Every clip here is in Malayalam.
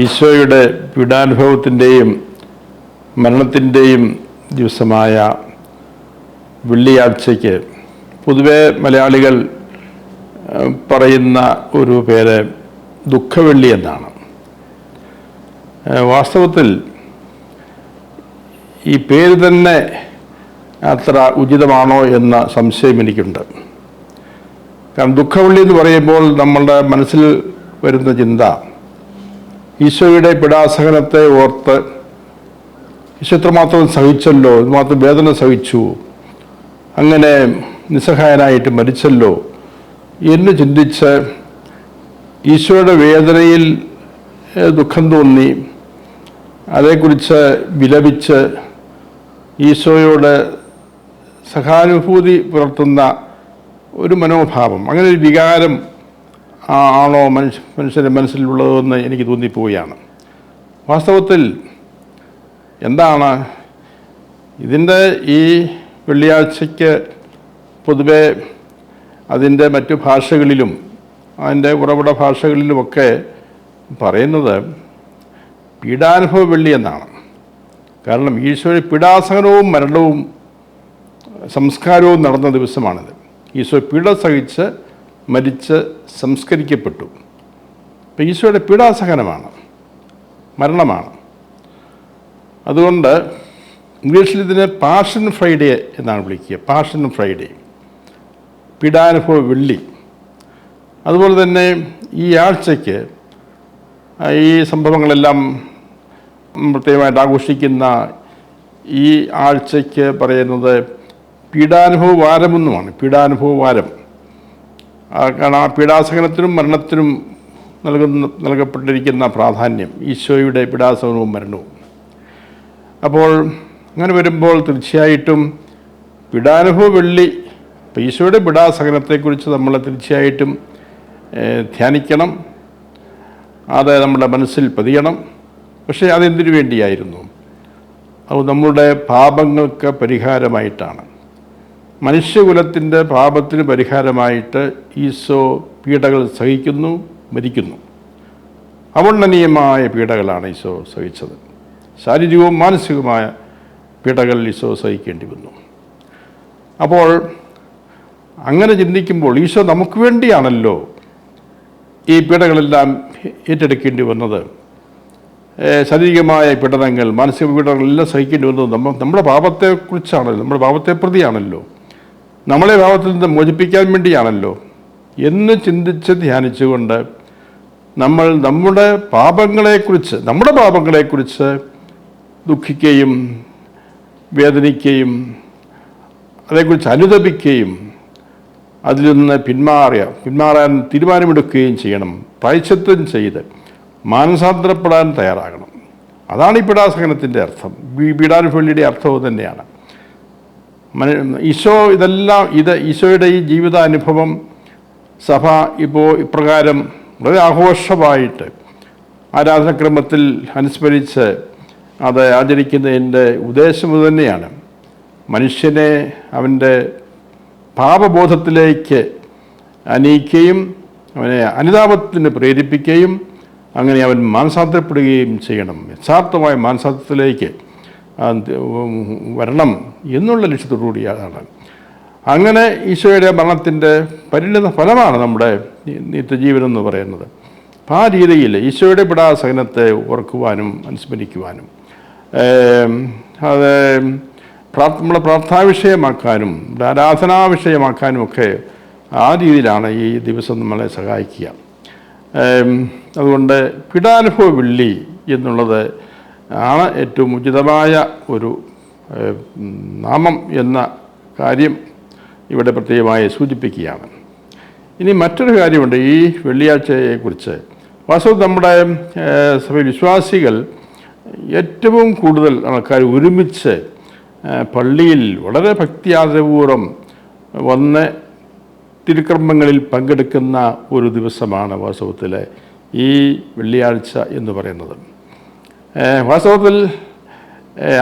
ഈശോയുടെ പീഡാനുഭവത്തിന്റെയും മരണത്തിന്റെയും ദിവസമായ വെള്ളിയാഴ്ചയ്ക്ക് പൊതുവെ മലയാളികൾ പറയുന്ന ഒരു പേര് ദുഃഖവെള്ളി എന്നാണ്. വാസ്തവത്തിൽ ഈ പേര് തന്നെ അത്ര ഉചിതമാണോ എന്ന സംശയം എനിക്കുണ്ട്. കാരണം ദുഃഖവെള്ളി എന്ന് പറയുമ്പോൾ നമ്മളുടെ മനസ്സിൽ വരുന്ന ചിന്ത ഈശോയുടെ പിടാസഹനത്തെ ഓർത്ത് ഈശോ സഹിച്ചല്ലോ ഇതുമാത്രം വേദന സഹിച്ചു. അങ്ങനെ നിസ്സഹായനായിട്ട് മരിച്ചല്ലോ. എന്ന് ചിന്തിച്ച് ഈശോയുടെ വേദനയിൽ ദുഃഖം തോന്നി. അതേക്കുറിച്ച് വിലപിച്ച് ഈശോയോട് സഹാനുഭൂതി പുലർത്തുന്ന ഒരു മനോഭാവം അങ്ങനെ ഒരു വികാരം ആണോ മനുഷ്യ മനുഷ്യന്റെ മനസ്സിലുള്ളതെന്ന് എനിക്ക് തോന്നിപ്പോവുകയാണ്. വാസ്തവത്തിൽ എന്താണ് ഇതിന്റെ ഈ വെള്ളിയാഴ്ചയ്ക്ക് പൊതുവെ അതിന്റെ മറ്റു ഭാഷകളിലും അതിന്റെ ഉറവിട ഭാഷകളിലുമൊക്കെ പറയുന്നത് പീഡാനുഭവ വെള്ളി എന്നാണ്. കാരണം ഈശോയുടെ പീഡാസഹനവും മരണവും സംസ്കാരവും നടന്ന ദിവസമാണിത്. ഈശോ പീഡ സഹിച്ച് മരിച്ച് സംസ്കരിക്കപ്പെട്ടു. അപ്പം ഈശോയുടെ പീഡാസഹനമാണ് മരണമാണ്. അതുകൊണ്ട് ഇംഗ്ലീഷിൽ ഇതിനെ പാഷൻ ഫ്രൈഡേ എന്നാണ് വിളിക്കുക. പാഷൻ ഫ്രൈഡേ പീഡാനുഭവ വെള്ളി. അതുപോലെ തന്നെ ഈ ആഴ്ചയ്ക്ക് ഈ സംഭവങ്ങളെല്ലാം പ്രത്യേകമായിട്ട് ആഘോഷിക്കുന്ന ഈ ആഴ്ചയ്ക്ക് പറയുന്നത് പീഡാനുഭവ വാരമെന്നുമാണ് പീഡാനുഭവ വാരം. കാരണം ആ പീഡാസഹനത്തിനും മരണത്തിനും നൽകുന്ന നൽകപ്പെട്ടിരിക്കുന്ന പ്രാധാന്യം ഈശോയുടെ പീഡാസഹനവും മരണവും. അപ്പോൾ അങ്ങനെ വരുമ്പോൾ തീർച്ചയായിട്ടും പീഡാനുഭവ വെള്ളി അപ്പോൾ ഈശോയുടെ പീഡാസഹനത്തെക്കുറിച്ച് നമ്മൾ തീർച്ചയായിട്ടും ധ്യാനിക്കണം. അത് നമ്മുടെ മനസ്സിൽ പതിയണം. പക്ഷേ അതെന്തിനു വേണ്ടിയായിരുന്നു? അത് നമ്മളുടെ പാപങ്ങൾക്ക് പരിഹാരമായിട്ടാണ്. മനുഷ്യകുലത്തിന്റെ പാപത്തിന് പരിഹാരമായിട്ട് ഈശോ പീഡകൾ സഹിക്കുന്നു മരിക്കുന്നു. അവർണനീയമായ പീഡകളാണ് ഈശോ സഹിച്ചത്. ശാരീരികവും മാനസികവുമായ പീഡകൾ ഈശോ സഹിക്കേണ്ടി വന്നു. അപ്പോൾ അങ്ങനെ ചിന്തിക്കുമ്പോൾ ഈശോ നമുക്ക് വേണ്ടിയാണല്ലോ ഈ പീഡകളെല്ലാം ഏറ്റെടുക്കേണ്ടി വന്നത്. ശാരീരികമായ പീഡനങ്ങൾ മാനസിക പീഡനങ്ങളെല്ലാം സഹിക്കേണ്ടി വന്നത് നമ്മൾ നമ്മുടെ പാപത്തെക്കുറിച്ചാണല്ലോ നമ്മുടെ പാപത്തെ പ്രതിയാണല്ലോ നമ്മളെ ഭാവത്തിൽ നിന്ന് മോചിപ്പിക്കാൻ വേണ്ടിയാണല്ലോ. എന്ന് ചിന്തിച്ച് ധ്യാനിച്ചുകൊണ്ട് നമ്മൾ നമ്മുടെ പാപങ്ങളെക്കുറിച്ച് നമ്മുടെ പാപങ്ങളെക്കുറിച്ച് ദുഃഖിക്കുകയും വേദനിക്കുകയും അതേക്കുറിച്ച് അനുദപിക്കുകയും അതിൽ നിന്ന് പിന്മാറിയ പിന്മാറാൻ തീരുമാനമെടുക്കുകയും ചെയ്യണം. പ്രായശ്ചിത്തം ചെയ്ത് മാനസാന്തരപ്പെടാൻ തയ്യാറാകണം. അതാണ് ഈ പീഡാസഹനത്തിന്റെ അർത്ഥം. ഈ അർത്ഥവും തന്നെയാണ്. ഈശോ ഇതെല്ലാം ഇത് ഈശോയുടെ ഈ ജീവിതാനുഭവം സഭ ഇപ്പോൾ ഇപ്രകാരം വളരെ ആഘോഷമായിട്ട് ആരാധനക്രമത്തിൽ അനുസ്മരിച്ച് അത് ആചരിക്കുന്നതിന്റെ ഉദ്ദേശം തന്നെയാണ്. മനുഷ്യനെ അവന്റെ പാപബോധത്തിലേക്ക് അനയിക്കുകയും അവനെ അനുതാപത്തിന് പ്രേരിപ്പിക്കുകയും അങ്ങനെ അവൻ മാനസാന്തരപ്പെടുകയും ചെയ്യണം. യഥാർത്ഥമായ മാനസാന്തരത്തിലേക്ക് വരണം എന്നുള്ള ലക്ഷ്യത്തോടുകൂടിയാണ് അങ്ങനെ ഈശോയുടെ മരണത്തിന്റെ പരിണിത ഫലമാണ് നമ്മുടെ നിത്യജീവനം എന്ന് പറയുന്നത്. അപ്പം ആ രീതിയിൽ ഈശോയുടെ പിടാസഹനത്തെ ഓർക്കുവാനും അനുസ്മരിക്കുവാനും അത് പ്രാർത്ഥ നമ്മളെ പ്രാർത്ഥനാ വിഷയമാക്കാനും ആരാധനാ വിഷയമാക്കാനും ഒക്കെ ആ രീതിയിലാണ് ഈ ദിവസം നമ്മളെ സഹായിക്കുക. അതുകൊണ്ട് പിടാനുഭവ വെള്ളി എന്നുള്ളത് ആണ് ഏറ്റവും ഉചിതമായ ഒരു നാമം എന്ന കാര്യം ഇവിടെ പ്രത്യേകമായി സൂചിപ്പിക്കുകയാണ്. ഇനി മറ്റൊരു കാര്യമുണ്ട്. ഈ വെള്ളിയാഴ്ചയെക്കുറിച്ച്. വാസ്തു നമ്മുടെ സഭയിൽ വിശ്വാസികൾ ഏറ്റവും കൂടുതൽ ആൾക്കാർ ഒരുമിച്ച് പള്ളിയിൽ വളരെ ഭക്തിയാദരപൂർവം വന്ന് തിരുക്കർമ്മങ്ങളിൽ പങ്കെടുക്കുന്ന ഒരു ദിവസമാണ് വാസ്തവത്തിലെ ഈ വെള്ളിയാഴ്ച എന്ന് പറയുന്നത്. വാസ്തവത്തിൽ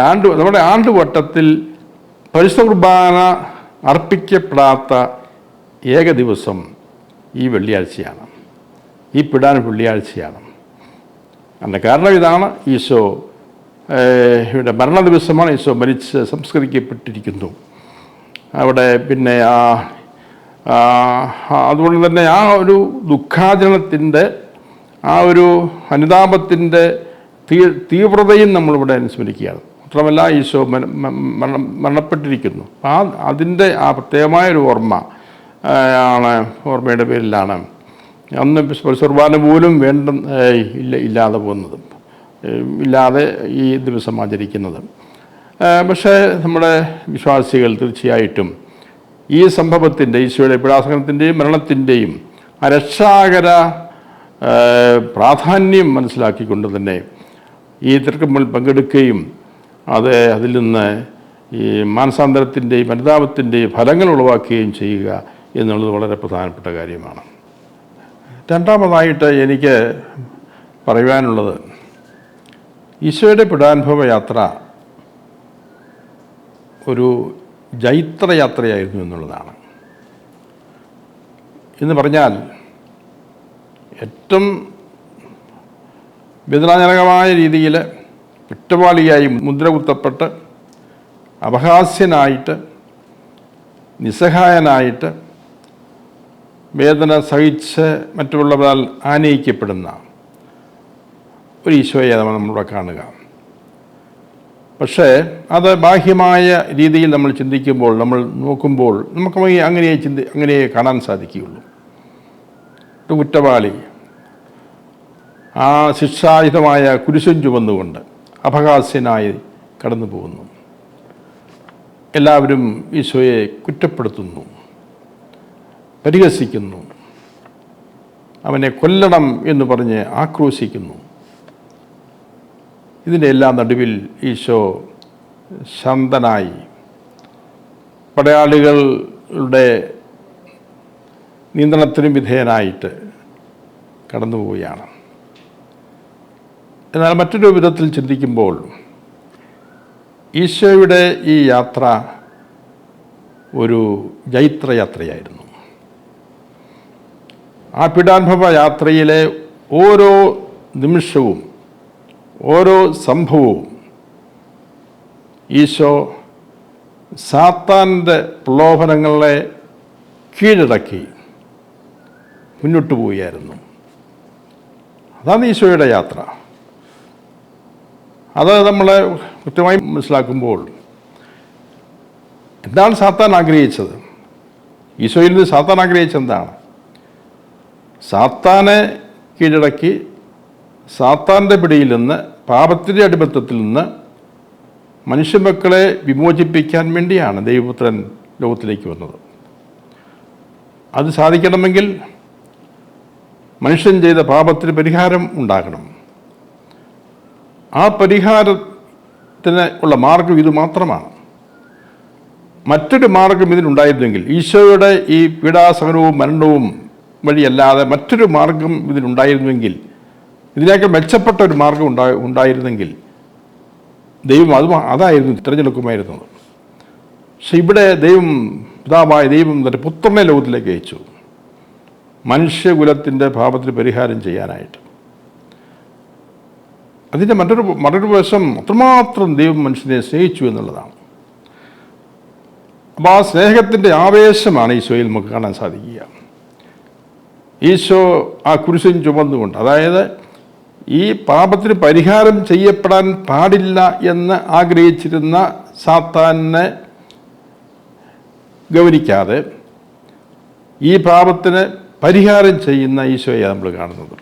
ആണ്ട് നമ്മുടെ ആണ്ടുവട്ടത്തിൽ പരിശുദ്ധ കുർബാന അർപ്പിക്കപ്പെടാത്ത ഏക ദിവസം ഈ വെള്ളിയാഴ്ചയാണ്. ഈ പിടാൻ വെള്ളിയാഴ്ചയാണ്. അതിന്റെ കാരണം ഇതാണ് ഈശോ ഇവിടെ മരണ ദിവസമാണ് ഈശോ മരിച്ച് സംസ്കരിക്കപ്പെട്ടിരിക്കുന്നു. അവിടെ പിന്നെ ആ, അതുകൊണ്ട് തന്നെ ആ ഒരു ദുഃഖാചരണത്തിന്റെ ആ ഒരു അനുതാപത്തിന്റെ തീ തീവ്രതയും നമ്മളിവിടെ അനുസ്മരിക്കുകയാണ്. മാത്രമല്ല ഈശോ മര- മരണം മരണപ്പെട്ടിരിക്കുന്നു. ആ അതിന്റെ ആ പ്രത്യേകമായൊരു ഓർമ്മ ആണ് ഓർമ്മയുടെ പേരിലാണ്. അന്ന് കുർബാന പോലും വേണ്ട ഇല്ല ഇല്ലാതെ പോകുന്നത്. ഇല്ലാതെ ഈ ദിവസം ആചരിക്കുന്നത്. പക്ഷേ നമ്മുടെ വിശ്വാസികൾ തീർച്ചയായിട്ടും ഈ സംഭവത്തിന്റെ ഈശോയുടെ പിടാസനത്തിന്റെയും മരണത്തിന്റെയും അരക്ഷാകര രക്ഷാകര പ്രാധാന്യം മനസ്സിലാക്കിക്കൊണ്ട് തന്നെ ഈ തിരക്കമ്പിൽ പങ്കെടുക്കുകയും അത് അതിൽ നിന്ന് ഈ മാനസാന്തരത്തിന്റെയും അനുതാപത്തിന്റെയും ഫലങ്ങൾ ഉളവാക്കുകയും ചെയ്യുക എന്നുള്ളത് വളരെ പ്രധാനപ്പെട്ട കാര്യമാണ്. രണ്ടാമതായിട്ട് എനിക്ക് പറയുവാനുള്ളത് ഈശോയുടെ പിടാനുഭവ യാത്ര ഒരു ജൈത്രയാത്രയായിരുന്നു എന്നുള്ളതാണ്. എന്ന് പറഞ്ഞാൽ ഏറ്റവും വേദനാജനകമായ രീതിയിൽ കുറ്റവാളിയായി മുദ്ര കുത്തപ്പെട്ട് അപഹാസ്യനായിട്ട് നിസ്സഹായനായിട്ട് വേദന സഹിച്ച് മറ്റുള്ളവരാൽ ആനയിക്കപ്പെടുന്ന ഒരു ഈശോയെ നമ്മളിവിടെ കാണുക. പക്ഷേ അത് ബാഹ്യമായ രീതിയിൽ നമ്മൾ ചിന്തിക്കുമ്പോൾ നമ്മൾ നോക്കുമ്പോൾ നമുക്ക് അങ്ങനെയേ അങ്ങനെ ചിന്തി അങ്ങനെ കാണാൻ സാധിക്കുകയുള്ളൂ. ഒരു കുറ്റവാളി ആ ശിക്ഷായുധമായ കുരിശും ചുമന്നുകൊണ്ട് അപഹാസ്യനായി കടന്നു പോകുന്നു എല്ലാവരും ഈശോയെ കുറ്റപ്പെടുത്തുന്നു. പരിഹസിക്കുന്നു. അവനെ കൊല്ലണം എന്ന് പറഞ്ഞ് ആക്രോശിക്കുന്നു. ഇതിന്റെ എല്ലാം നടുവിൽ ഈശോ ശാന്തനായി. പടയാളികളുടെ നിയന്ത്രണത്തിനും വിധേയനായിട്ട് കടന്നുപോവുകയാണ്. എന്നാൽ മറ്റൊരു വിധത്തിൽ ചിന്തിക്കുമ്പോൾ ഈശോയുടെ ഈ യാത്ര ഒരു ജൈത്രയാത്രയായിരുന്നു. ആ പീഡാനുഭവ യാത്രയിലെ ഓരോ നിമിഷവും ഓരോ സംഭവവും ഈശോ സാത്താന്റെ പ്രലോഭനങ്ങളെ കീഴടക്കി മുന്നോട്ട് പോവുകയായിരുന്നു. അതാണ് ഈശോയുടെ യാത്ര. അത് നമ്മൾ കൃത്യമായി മനസ്സിലാക്കുമ്പോൾ എന്താണ് സാത്താൻ ആഗ്രഹിച്ചത്? ഈശോയിൽ നിന്ന് സാത്താൻ ആഗ്രഹിച്ചത് എന്താണ്? സാത്താനെ കീഴടക്കി സാത്താന്റെ പിടിയിൽ നിന്ന് പാപത്തിന്റെ അടിമത്തത്തിൽ നിന്ന് മനുഷ്യമക്കളെ വിമോചിപ്പിക്കാൻ വേണ്ടിയാണ് ദൈവപുത്രൻ ലോകത്തിലേക്ക് വന്നത്. അത് സാധിക്കണമെങ്കിൽ മനുഷ്യൻ ചെയ്ത പാപത്തിന് പരിഹാരം ഉണ്ടാകണം. ആ പരിഹാരത്തിന് ഉള്ള മാർഗം ഇത് മാത്രമാണ്. മറ്റൊരു മാർഗം ഇതിനുണ്ടായിരുന്നെങ്കിൽ ഈശോയുടെ ഈ പീഡാസഹനവും മരണവും വഴിയല്ലാതെ മറ്റൊരു മാർഗം ഇതിനുണ്ടായിരുന്നുവെങ്കിൽ ഇതിനേക്കാൾ മെച്ചപ്പെട്ട ഒരു മാർഗം ഉണ്ടാ ഉണ്ടായിരുന്നെങ്കിൽ ദൈവം അത് അതായിരുന്നു തിരഞ്ഞെടുക്കുമായിരുന്നത് പക്ഷെ ഇവിടെ ദൈവം പിതാവായ ദൈവം തന്റെ പുത്രനെ ലോകത്തിലേക്ക് അയച്ചു. മനുഷ്യകുലത്തിന്റെ പാപത്തിന് പരിഹാരം ചെയ്യാനായിട്ട്. അതിന്റെ മറ്റൊരു മറ്റൊരു വശം അത്രമാത്രം ദൈവം മനുഷ്യനെ സ്നേഹിച്ചു എന്നുള്ളതാണ്. അപ്പോൾ ആ സ്നേഹത്തിന്റെ ആവേശമാണ് ഈശോയിൽ നമുക്ക് കാണാൻ സാധിക്കുക. ഈശോ ആ കുരിശും ചുമന്നുകൊണ്ട് അതായത് ഈ പാപത്തിന് പരിഹാരം ചെയ്യപ്പെടാൻ പാടില്ല എന്ന് ആഗ്രഹിച്ചിരുന്ന സാത്താനെ ഗൗനിക്കാതെ ഈ പാപത്തിന് പരിഹാരം ചെയ്യുന്ന ഈശോയെ നമ്മൾ കാണുന്നത്.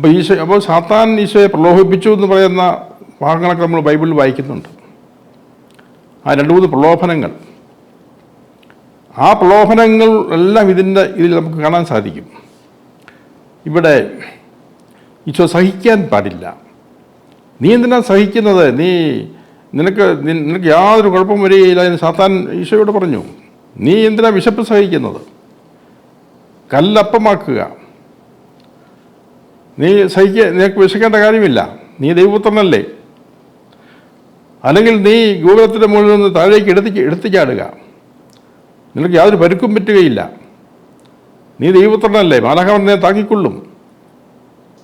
അപ്പോൾ ഈശോ അപ്പോൾ സാത്താൻ ഈശോയെ പ്രലോഭിപ്പിച്ചു എന്ന് പറയുന്ന ഭാഗങ്ങളൊക്കെ നമ്മൾ ബൈബിളിൽ വായിക്കുന്നുണ്ട്. ആ രണ്ട് മൂന്ന് പ്രലോഭനങ്ങൾ. ആ പ്രലോഭനങ്ങൾ എല്ലാം ഇതിന്റെ ഇതിൽ നമുക്ക് കാണാൻ സാധിക്കും. ഇവിടെ ഈശോ സഹിക്കാൻ പാടില്ല. നീ എന്തിനാ സഹിക്കുന്നത്? നീ നിനക്ക് നിനക്ക് യാതൊരു കുഴപ്പം വരികയില്ല എന്ന് സാത്താൻ ഈശോയോട് പറഞ്ഞു. നീ എന്തിനാ വിശപ്പ് സഹിക്കുന്നത്? കല്ലപ്പമാക്കുക. നീ സഹിക്ക നിനക്ക് വിശക്കേണ്ട കാര്യമില്ല. നീ ദൈവപുത്രനല്ലേ. അല്ലെങ്കിൽ നീ ഗോപുരത്തിന്റെ മുകളിൽ നിന്ന് താഴേക്ക് എടുത്തി ചാടുക നിനക്ക് യാതൊരു പരുക്കും പറ്റുകയില്ല. നീ ദൈവപുത്രനല്ലേ. മാലാഹവൻ നിന്നെ താങ്ങിക്കൊള്ളും.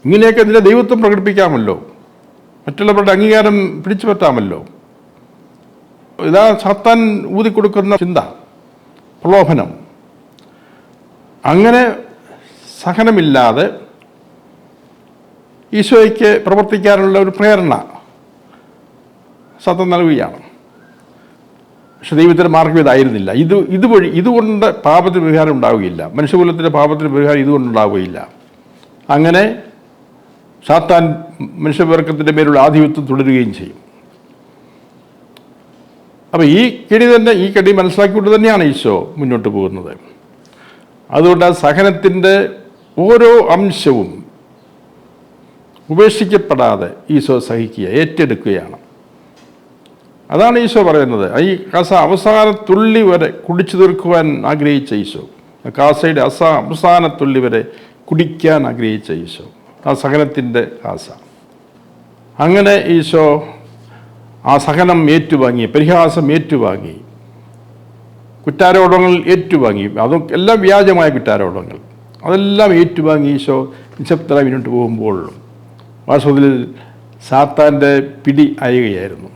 ഇങ്ങനെയൊക്കെ നിന്റെ ദൈവത്വം പ്രകടിപ്പിക്കാമല്ലോ. മറ്റുള്ളവരുടെ അംഗീകാരം പിടിച്ചു പറ്റാമല്ലോ. ഇതാ സാത്താൻ ഊതിക്കൊടുക്കുന്ന ചിന്ത പ്രലോഭനം. അങ്ങനെ സഹനമില്ലാതെ ഈശോയ്ക്ക് പ്രവർത്തിക്കാനുള്ള ഒരു പ്രേരണ സത്യം നൽകുകയാണ്. പക്ഷെ ദൈവത്തിന്റെ മാർഗം ഇതായിരുന്നില്ല. ഇത് ഇതുവഴി ഇതുകൊണ്ട് പാപത്തിന് പരിഹാരം ഉണ്ടാവുകയില്ല. മനുഷ്യകുലത്തിന്റെ പാപത്തിന് പരിഹാരം ഇതുകൊണ്ട് ഉണ്ടാവുകയില്ല. അങ്ങനെ സാത്താൻ മനുഷ്യവർഗത്തിന്റെ മേലുള്ള ആധിപത്യം തുടരുകയും ചെയ്യും. അപ്പോൾ ഈ കെടി തന്നെ ഈ കെടി മനസ്സിലാക്കിക്കൊണ്ട് തന്നെയാണ് ഈശോ മുന്നോട്ട് പോകുന്നത്. അതുകൊണ്ട് ആ സഹനത്തിന്റെ ഓരോ അംശവും ഉപേക്ഷിക്കപ്പെടാതെ ഈശോ സഹിക്കുക ഏറ്റെടുക്കുകയാണ്. അതാണ് ഈശോ പറയുന്നത്. ഈ കാസ അവസാന തുള്ളി വരെ കുടിച്ചു തീർക്കുവാൻ ആഗ്രഹിച്ച ഈശോ. കാസയുടെ അസ അവസാന തുള്ളി വരെ കുടിക്കാൻ ആഗ്രഹിച്ച ഈശോ. ആ സഹനത്തിന്റെ കാസ. അങ്ങനെ ഈശോ ആ സഹനം ഏറ്റുവാങ്ങി പരിഹാസം ഏറ്റുവാങ്ങി. കുറ്റാരോപണങ്ങൾ ഏറ്റുവാങ്ങി. അതും എല്ലാം വ്യാജമായ കുറ്റാരോപണങ്ങൾ. അതെല്ലാം ഏറ്റുവാങ്ങി ഈശോ നിശബ്ദരായി മുന്നോട്ട് പോകുമ്പോൾ വാസ്തവത്തിൽ സാത്താന്റെ പിടി അയയുകയായിരുന്നു.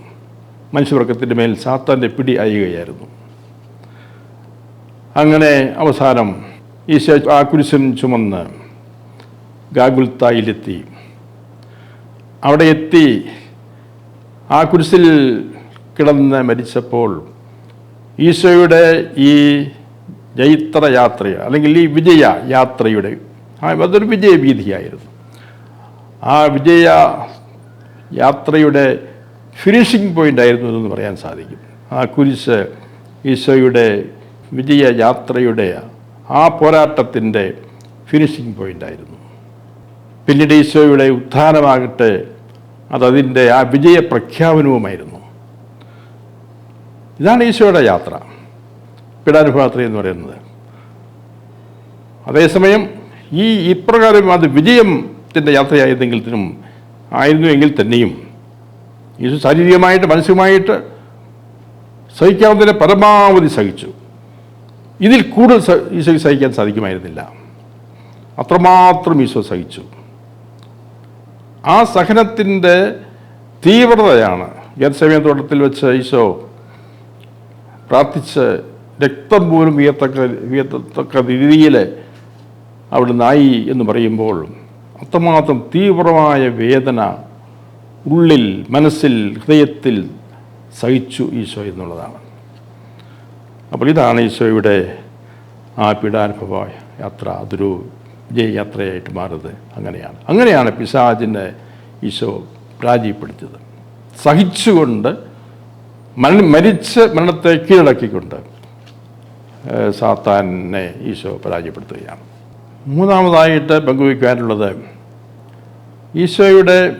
മനുഷ്യവർഗത്തിന്റെ മേൽ സാത്താന്റെ പിടി അയയുകയായിരുന്നു. അങ്ങനെ അവസാനം ഈശോ ആ കുരിശൻ ചുമന്ന് ഗാഗുൽത്തായിലെത്തി. അവിടെ എത്തി ആ കുരിശിൽ കിടന്ന് മരിച്ചപ്പോൾ ഈശോയുടെ ഈ ജൈത്ര യാത്ര അല്ലെങ്കിൽ ഈ വിജയ യാത്രയുടെ അതൊരു വിജയവീതിയായിരുന്നു ആ വിജയ യാത്രയുടെ ഫിനിഷിംഗ് പോയിന്റ് ആയിരുന്നു എന്ന് പറയാൻ സാധിക്കും. ആ കുരിശ് ഈശോയുടെ വിജയ യാത്രയുടെ ആ പോരാട്ടത്തിന്റെ ഫിനിഷിംഗ് പോയിന്റായിരുന്നു പിന്നീട് ഈശോയുടെ ഉത്ഥാനമാകട്ടെ അതതിന്റെ ആ വിജയ പ്രഖ്യാപനവുമായിരുന്നു. ഇതാണ് ഈശോയുടെ യാത്ര. പീഡാനുഭവയാത്ര എന്ന് പറയുന്നത്. അതേസമയം ഈ ഇപ്രകാരം അത് വിജയത്തിന്റെ യാത്രയായിരുന്നെങ്കിലും ആയിരുന്നു എങ്കിൽ തന്നെയും യേശു ശാരീരികമായിട്ട് മനസ്സുമായിട്ട് സഹിക്കാവുന്നതിനെ പരമാവധി സഹിച്ചു. ഇതിൽ കൂടുതൽ ഈശോ സഹിക്കാൻ സാധിക്കുമായിരുന്നില്ല. അത്രമാത്രം ഈശോ സഹിച്ചു. ആ സഹനത്തിന്റെ തീവ്രതയാണ് ഗതസമയ തോട്ടത്തിൽ വെച്ച് ഈശോ പ്രാർത്ഥിച്ച് രക്തം പോലും വിയത്തക്ക വിയത്തക്ക രീതിയിൽ അവിടുന്ന് ആയി എന്ന് പറയുമ്പോൾ അത്രമാത്രം തീവ്രമായ വേദന ഉള്ളിൽ മനസ്സിൽ ഹൃദയത്തിൽ സഹിച്ചു ഈശോ എന്നുള്ളതാണ്. അപ്പോൾ ഇതാണ് ഈശോയുടെ ആ പീഡാനുഭവ യാത്ര അതൊരു വിജയയാത്രയായിട്ട് മാറുന്നത്. അങ്ങനെയാണ്. അങ്ങനെയാണ് പിശാചിനെ ഈശോ പരാജയപ്പെടുത്തിയത്. സഹിച്ചുകൊണ്ട് മരണ മരിച്ച് മരണത്തെ കീഴടക്കിക്കൊണ്ട് സാത്താനെ ഈശോ പരാജയപ്പെടുത്തുകയാണ്. മൂന്നാമതായിട്ട് പങ്കുവയ്ക്കാനുള്ളത് ഈശോയുടെ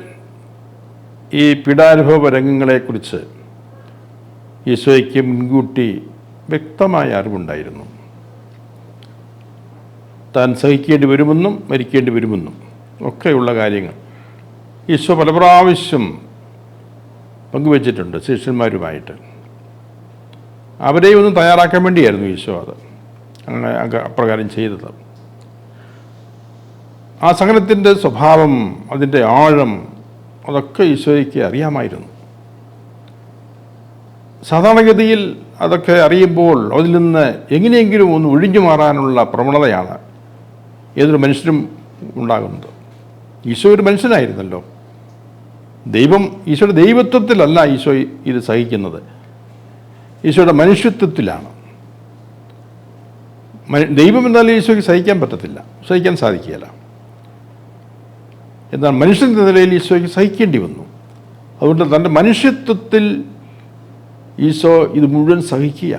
ഈ പീഡാനുഭവ രംഗങ്ങളെക്കുറിച്ച് ഈശോയ്ക്ക് മുൻകൂട്ടി വ്യക്തമായ അറിവുണ്ടായിരുന്നു. താൻ സഹിക്കേണ്ടി വരുമെന്നും മരിക്കേണ്ടി വരുമെന്നും ഒക്കെയുള്ള കാര്യങ്ങൾ ഈശോ പല പ്രാവശ്യം പങ്കുവച്ചിട്ടുണ്ട് ശിഷ്യന്മാരുമായിട്ട്. അവരെയൊന്നും ഒന്ന് തയ്യാറാക്കാൻ വേണ്ടിയായിരുന്നു ഈശോ അത്. അങ്ങനെ അങ്ങ് അപ്രകാരം ചെയ്തത്. ആ സകലത്തിന്റെ സ്വഭാവം അതിന്റെ ആഴം അതൊക്കെ ഈശോയ്ക്ക് അറിയാമായിരുന്നു. സാധാരണഗതിയിൽ അതൊക്കെ അറിയുമ്പോൾ അതിൽ നിന്ന് എങ്ങനെയെങ്കിലും ഒന്ന് ഒഴിഞ്ഞു മാറാനുള്ള പ്രവണതയാണ് ഏതൊരു മനുഷ്യനും ഉണ്ടാകുന്നത്. ഈശോ ഒരു മനുഷ്യനായിരുന്നല്ലോ. ദൈവം ഈശോയുടെ ദൈവത്വത്തിലല്ല ഈശോ ഇത് സഹിക്കുന്നത്. ഈശോയുടെ മനുഷ്യത്വത്തിലാണ്. ദൈവം എന്നാലും ഈശോയ്ക്ക് സഹിക്കാൻ പറ്റത്തില്ല. സഹിക്കാൻ സാധിക്കുകയില്ല. എന്നാൽ മനുഷ്യൻ എന്ന നിലയിൽ ഈശോയ്ക്ക് സഹിക്കേണ്ടി വന്നു. അതുകൊണ്ട് തന്റെ മനുഷ്യത്വത്തിൽ ഈശോ ഇത് മുഴുവൻ സഹിക്കുക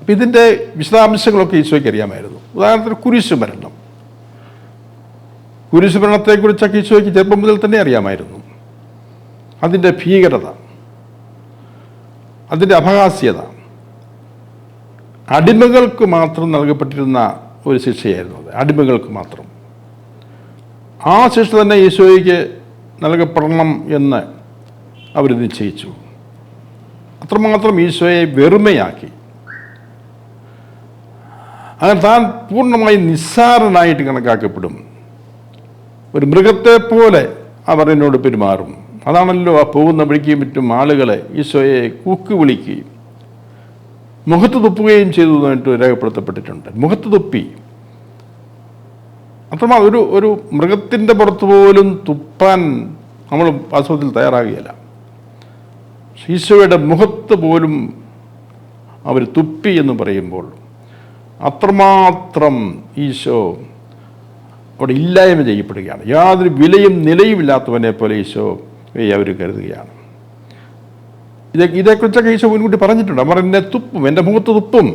അപ്പം ഇതിന്റെ വിശദാംശങ്ങളൊക്കെ ഈശോയ്ക്ക് അറിയാമായിരുന്നു. ഉദാഹരണത്തിന് കുരിശു മരണം. കുരിശു മരണത്തെക്കുറിച്ചൊക്കെ ഈശോയ്ക്ക് ചെറുപ്പം മുതൽ തന്നെ അറിയാമായിരുന്നു. അതിന്റെ ഭീകരത. അതിന്റെ അപഹാസ്യത. അടിമകൾക്ക് മാത്രം നൽകപ്പെട്ടിരുന്ന ഒരു ശിക്ഷയായിരുന്നു അത്. അടിമകൾക്ക് മാത്രം. ആ ശിക്ഷ തന്നെ ഈശോയ്ക്ക് നൽകപ്പെടണം എന്ന് അവർ നിശ്ചയിച്ചു. അത്രമാത്രം ഈശോയെ വെറുമയാക്കി. അങ്ങനെ താൻ പൂർണമായി നിസ്സാരനായിട്ട് കണക്കാക്കപ്പെടും. ഒരു മൃഗത്തെ പോലെ അവർ എന്നോട് പെരുമാറും. അതാണല്ലോ ആ പോകുന്ന വഴിക്കും മറ്റും ആളുകളെ ഈശോയെ കൂക്ക് വിളിക്കുകയും മുഖത്ത് തുപ്പുകയും ചെയ്തു എന്നിട്ട് രേഖപ്പെടുത്തപ്പെട്ടിട്ടുണ്ട്. മുഖത്ത് തുപ്പി. അത്രമാ ഒരു ഒരു മൃഗത്തിന്റെ പുറത്ത് പോലും തുപ്പാൻ നമ്മൾ വാസ്തവത്തിൽ തയ്യാറാകുകയില്ല. ഈശോയുടെ മുഖത്ത് പോലും അവർ തുപ്പി എന്ന് പറയുമ്പോൾ അത്രമാത്രം ഈശോ അവിടെ ഇല്ലായ്മ ചെയ്യപ്പെടുകയാണ്. യാതൊരു വിലയും നിലയുമില്ലാത്തവനെ പോലെ ഈശോ അവർ കരുതുകയാണ്. ഇതേ ഇതേക്കുറിച്ചൊക്കെ ഈശോ മുൻകൂട്ടി പറഞ്ഞിട്ടുണ്ട്. അവർ എന്നെ തുപ്പും എന്റെ മുഖത്ത് തുപ്പും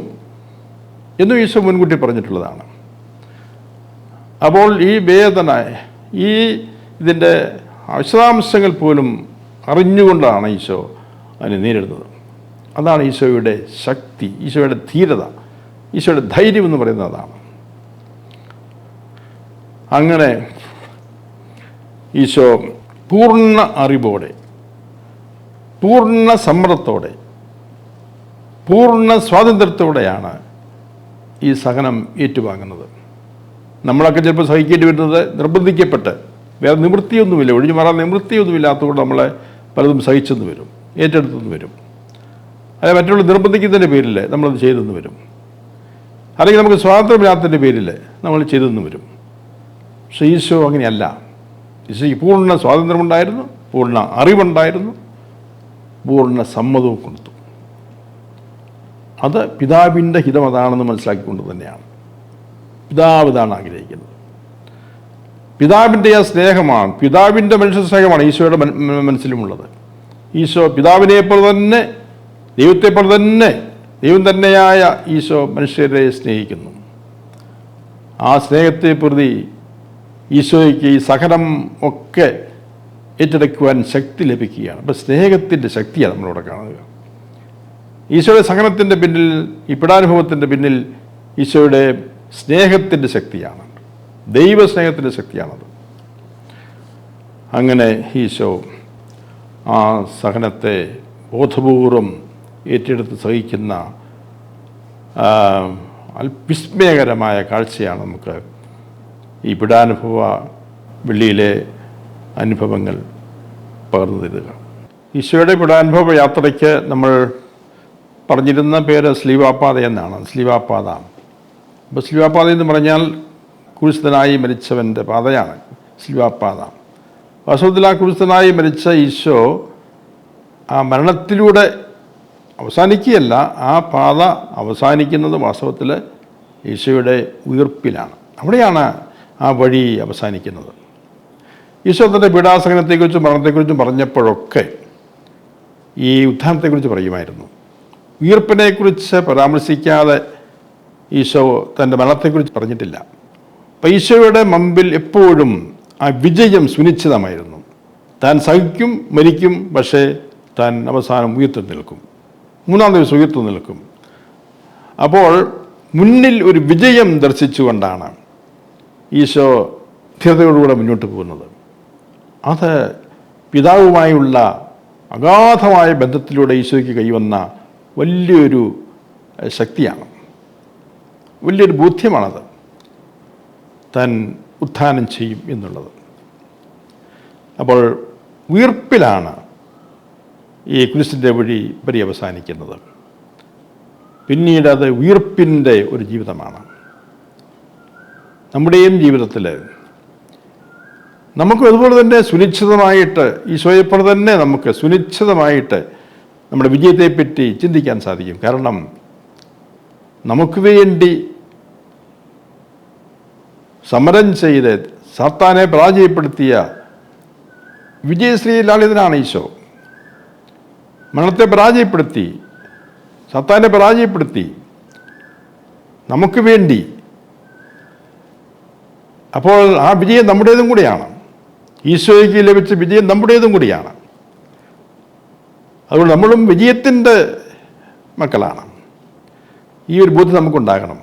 എന്നും ഈശോ മുൻകൂട്ടി പറഞ്ഞിട്ടുള്ളതാണ്. അപ്പോൾ ഈ വേദന ഈ ഇതിന്റെ വിശദാംശങ്ങൾ പോലും അറിഞ്ഞുകൊണ്ടാണ് ഈശോ അതിനെ നേരിടുന്നത്. അതാണ് ഈശോയുടെ ശക്തി ഈശോയുടെ ധീരത ഈശോയുടെ ധൈര്യം എന്ന് പറയുന്നത് അതാണ്. അങ്ങനെ ഈശോ പൂർണ അറിവോടെ പൂർണ സമ്മർദ്ദത്തോടെ പൂർണ സ്വാതന്ത്ര്യത്തോടെയാണ് ഈ സഹനം ഏറ്റുവാങ്ങുന്നത്. നമ്മളൊക്കെ ചിലപ്പോൾ സഹിക്കേണ്ടി വരുന്നത് നിർബന്ധിക്കപ്പെട്ട് വേറെ നിവൃത്തിയൊന്നുമില്ല ഒഴിഞ്ഞു മാറാൻ നിവൃത്തിയൊന്നുമില്ലാത്തതുകൊണ്ട് നമ്മളെ പലതും സഹിച്ചെന്ന് വരും ഏറ്റെടുത്തെന്ന് വരും. അല്ലെ മറ്റുള്ള നിർബന്ധിക്കുന്നതിന്റെ പേരിൽ നമ്മളത് ചെയ്തെന്ന് വരും. അല്ലെങ്കിൽ നമുക്ക് സ്വാതന്ത്ര്യമില്ലാത്തതിന്റെ പേരിൽ നമ്മൾ ചെയ്തെന്ന് വരും. പക്ഷേ ഈശോ അങ്ങനെയല്ല. ഈശോയ്ക്ക് പൂർണ സ്വാതന്ത്ര്യമുണ്ടായിരുന്നു പൂർണ അറിവുണ്ടായിരുന്നു പൂർണ സമ്മതവും കൊടുത്തു. അത് പിതാവിന്റെ ഹിതം അതാണെന്ന് മനസ്സിലാക്കിക്കൊണ്ട് തന്നെയാണ്. പിതാവ് ഇതാണ് ആഗ്രഹിക്കുന്നത്. പിതാവിന്റെ ആ സ്നേഹമാണ് പിതാവിന്റെ മനുഷ്യ സ്നേഹമാണ് ഈശോയുടെ മനസ്സിലുമുള്ളത്. ഈശോ പിതാവിനെ പോലെ തന്നെ ദൈവത്തെ പോലെ തന്നെ ദൈവം തന്നെയായ ഈശോ മനുഷ്യരെ സ്നേഹിക്കുന്നു. ആ സ്നേഹത്തെ പ്രതി ഈശോയ്ക്ക് ഈ സഹനം ഒക്കെ ഏറ്റെടുക്കുവാൻ ശക്തി ലഭിക്കുകയാണ്. അപ്പം സ്നേഹത്തിന്റെ ശക്തിയാണ് നമ്മളിവിടെ കാണുക. ഈശോയുടെ സഹനത്തിന്റെ പിന്നിൽ ഈ പിടാനുഭവത്തിന്റെ പിന്നിൽ ഈശോയുടെ സ്നേഹത്തിന്റെ ശക്തിയാണ്. ദൈവസ്നേഹത്തിന്റെ ശക്തിയാണത്. അങ്ങനെ ഈശോ ആ സഹനത്തെ ബോധപൂർവം ഏറ്റെടുത്ത് സഹിക്കുന്ന ആ, അൽ- വിസ്മയകരമായ കാഴ്ചയാണ് നമുക്ക് ഈ പിടാനുഭവ വെള്ളിയിലെ അനുഭവങ്ങൾ പകർന്നു തരിക. ഈശോയുടെ പിടാനുഭവ യാത്രയ്ക്ക് നമ്മൾ പറഞ്ഞിരുന്ന പേര് സ്ലീവാപാത എന്നാണ്. സ്ലീവാപാത. അപ്പോൾ എന്ന് പറഞ്ഞാൽ കുരിശിതനായി മരിച്ചവന്റെ പാതയാണ് സ്ലീവാപാത വാസ്തവത്തിൽ ആ മരിച്ച ഈശോ ആ മരണത്തിലൂടെ അവസാനിക്കുകയല്ല ആ പാത അവസാനിക്കുന്നത് വാസ്തവത്തിൽ ഈശോയുടെ ഉയർപ്പിലാണ്. അവിടെയാണ് ആ വഴി അവസാനിക്കുന്നത്. ഈശോ തന്റെ പീഡാസഹനത്തെക്കുറിച്ചും മരണത്തെക്കുറിച്ചും പറഞ്ഞപ്പോഴൊക്കെ ഈ ഉത്ഥാനത്തെക്കുറിച്ച് പറയുമായിരുന്നു. ഉയർപ്പിനെക്കുറിച്ച് പരാമർശിക്കാതെ ഈശോ തന്റെ മരണത്തെക്കുറിച്ച് പറഞ്ഞിട്ടില്ല. അപ്പം ഈശോയുടെ മുമ്പിൽ എപ്പോഴും ആ വിജയം സുനിശ്ചിതമായിരുന്നു. താൻ സഹിക്കും മരിക്കും പക്ഷേ താൻ അവസാനം ഉയർത്തു നിൽക്കും. മൂന്നാം ദിവസം ഉയർത്തു നിൽക്കും. അപ്പോൾ മുന്നിൽ ഒരു വിജയം ദർശിച്ചുകൊണ്ടാണ് ഈശോ സ്ഥിരതയോടുകൂടെ മുന്നോട്ട് പോകുന്നത്. അത് പിതാവുമായുള്ള അഗാധമായ ബന്ധത്തിലൂടെ ഈശോയ്ക്ക് കൈവന്ന വലിയൊരു ശക്തിയാണ്. വലിയൊരു ബോധ്യമാണത്. താൻ ഉത്ഥാനം ചെയ്യും എന്നുള്ളത്. അപ്പോൾ വീർപ്പിലാണ് ഈ ക്രിസ്റ്റിന്റെ വഴി പര്യവസാനിക്കുന്നത്. പിന്നീട് അത് ഉയർപ്പിന്റെ ഒരു ജീവിതമാണ്. നമ്മുടെയും ജീവിതത്തിൽ നമുക്ക് അതുപോലെ തന്നെ സുനിശ്ചിതമായിട്ട് ഈശോയെപ്പോലെ തന്നെ നമുക്ക് സുനിശ്ചിതമായിട്ട് നമ്മുടെ വിജയത്തെപ്പറ്റി ചിന്തിക്കാൻ സാധിക്കും. കാരണം നമുക്ക് വേണ്ടി സമരം ചെയ്ത് സാത്താനെ പരാജയപ്പെടുത്തിയ വിജയശ്രീ ലാളിതനാണ് ഈശോ. മരണത്തെ പരാജയപ്പെടുത്തി സത്താനെ പരാജയപ്പെടുത്തി. നമുക്ക് വേണ്ടി. അപ്പോൾ ആ വിജയം നമ്മുടേതും കൂടിയാണ്. ഈശോയ്ക്ക് ലഭിച്ച വിജയം നമ്മുടേതും കൂടിയാണ്. അതുകൊണ്ട് നമ്മളും വിജയത്തിന്റെ മക്കളാണ്. ഈ ഒരു ബോധ്യം നമുക്കുണ്ടാകണം.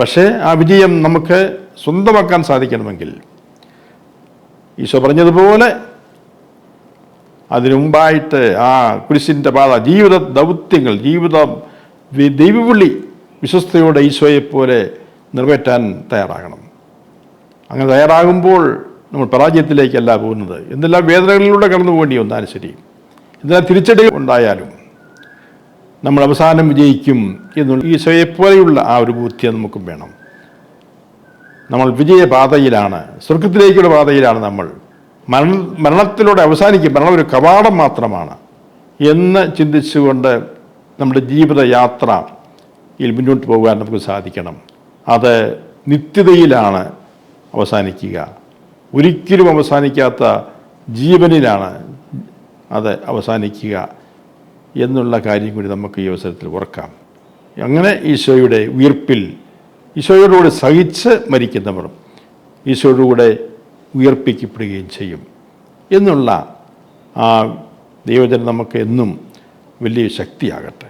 പക്ഷേ ആ വിജയം നമുക്ക് സ്വന്തമാക്കാൻ സാധിക്കണമെങ്കിൽ ഈശോ പറഞ്ഞതുപോലെ അതിനു മുമ്പായിട്ട് ആ കുരിശിന്റെ പാത ജീവിത ദൗത്യങ്ങൾ ജീവിത ദൈവവിളി വിശ്വസ്തയോടെ ഈശോയെപ്പോലെ നിറവേറ്റാൻ തയ്യാറാകണം. അങ്ങനെ തയ്യാറാകുമ്പോൾ നമ്മൾ പരാജയത്തിലേക്കല്ല പോകുന്നത്. എന്തെല്ലാം വേദനകളിലൂടെ കടന്നു പോകേണ്ടി വന്നാലും ശരി. എന്തെല്ലാം തിരിച്ചടികൾ ഉണ്ടായാലും നമ്മൾ അവസാനം വിജയിക്കും എന്നുള്ള ഈ സ്വയപ്പോലെയുള്ള ആ ഒരു ബുദ്ധിയെ നമുക്കും വേണം. നമ്മൾ വിജയപാതയിലാണ് സ്വർഗത്തിലേക്കുള്ള പാതയിലാണ് നമ്മൾ. മരണ മരണത്തിലൂടെ അവസാനിക്കും. മരണം ഒരു കവാടം മാത്രമാണ്. എന്ന് ചിന്തിച്ചുകൊണ്ട് നമ്മുടെ ജീവിതയാത്രയിൽ മുന്നോട്ട് പോകാൻ നമുക്ക് സാധിക്കണം. അത് നിത്യതയിലാണ് അവസാനിക്കുക. ഒരിക്കലും അവസാനിക്കാത്ത ജീവനിലാണ് അത് അവസാനിക്കുക. എന്നുള്ള കാര്യം കൂടി നമുക്ക് ഈ അവസരത്തിൽ ഓർക്കാം. അങ്ങനെ ഈശോയുടെ ഉയർപ്പിൽ ഈശോയോടുകൂടെ സഹിച്ച് മരിക്കുന്നവർ ഈശോയോടുകൂടെ ഉയർപ്പിക്കപ്പെടുകയും ചെയ്യും എന്നുള്ള ആ ദൈവജനം നമുക്ക് എന്നും വലിയ ശക്തിയാകട്ടെ.